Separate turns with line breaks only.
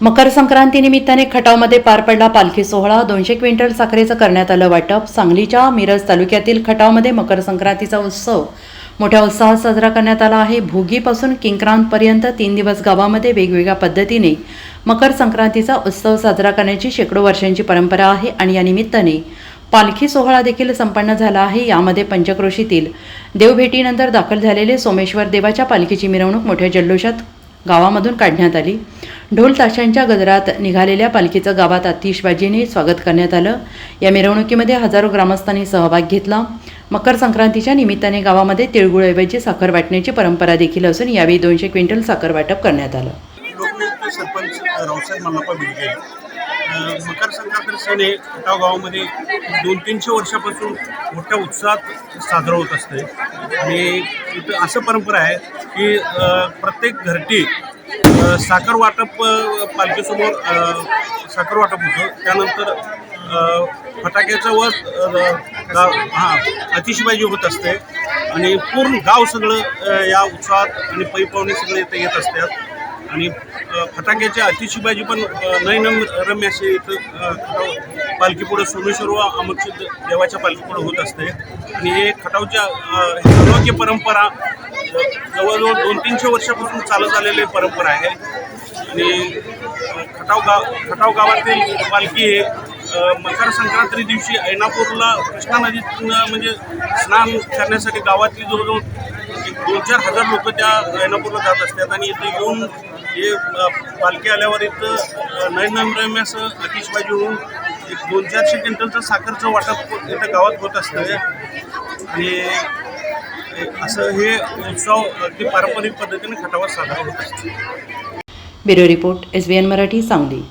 मकर संक्रांतीनिमित्ताने खटावमध्ये पार पडला पालखी सोहळा. दोनशे क्विंटल साखरेचं करण्यात आलं वाटप. सांगलीच्या मिरज तालुक्यातील खटावमध्ये मकर संक्रांतीचा उत्सव मोठ्या उत्साहात साजरा करण्यात आला आहे. भोगीपासून किंक्रांतपर्यंत तीन दिवस गावामध्ये वेगवेगळ्या पद्धतीने मकर संक्रांतीचा उत्सव साजरा करण्याची शेकडो वर्षांची परंपरा आहे आणि या निमित्ताने पालखी सोहळा देखील संपन्न झाला आहे. यामध्ये पंचक्रोशीतील देवभेटीनंतर दाखल झालेले सोमेश्वर देवाच्या पालखीची मिरवणूक मोठ्या जल्लोषात गावामधून काढण्यात आली. ढोल ताशांच्या गजरात निघालेल्या पालखीचं गावात आतिषबाजीने स्वागत करण्यात आलं. या मिरवणुकीमध्ये हजारो ग्रामस्थांनी सहभाग घेतला. मकर संक्रांतीच्या निमित्ताने गावामध्ये तिळगुळऐवजी साखर वाटण्याची परंपरा देखील असून यावेळी दोनशे क्विंटल साखर वाटप करण्यात आलं.
सरपंच रावसाहेब मल्लाप्पा बिडगे मकर संक्रांत सण हे खटाव गावामध्ये दोन तीनशे वर्षापासून मोठ्या उत्साहात साजरा होत असते आणि असं परंपरा आहे की प्रत्येक घरटी साखर वाटप पालखीसमोर साखर वाटप होतं. त्यानंतर फटाक्याचं व गाव हां अतिशबाजी होत असते. आणि पूर्ण गाव सगळं या उत्साहात आणि पै पाहुणे सगळे इथं येत असतात. आणि फटाक्याची अतिशिबाजी पण अ, रम्य असे इथं पालखीपुढं सोमेश्वर व अमक्षित देवाच्या पालखीपुढं होत असते. आणि हे खटावच्या अनोखी परंपरा जवळजवळ दोन तीनशे वर्षापासून चालत आलेली परंपरा आहे. आणि खटाव गाव खटाव गावातील पालखी हे मकर संक्रांती दिवशी ऐनापूरला कृष्णा नदीतून म्हणजे स्नान करण्यासाठी गावातली जवळजवळ एक दोन चार हजार लोक त्या ऐनापूरला जात असतात. आणि इथं येऊन हे पालखी आल्यावर इथं अ, नयनरम्य असं आतिषबाजी होऊन एक दोन चारशे क्विंटलचं साखरचं वाटप इथं गावात होत असतं. आणि असं हे उत्सव अगदी पारंपरिक पद्धतीने खटावर साजरा होत असतो.
Bureau report S B N Marathi Sangli.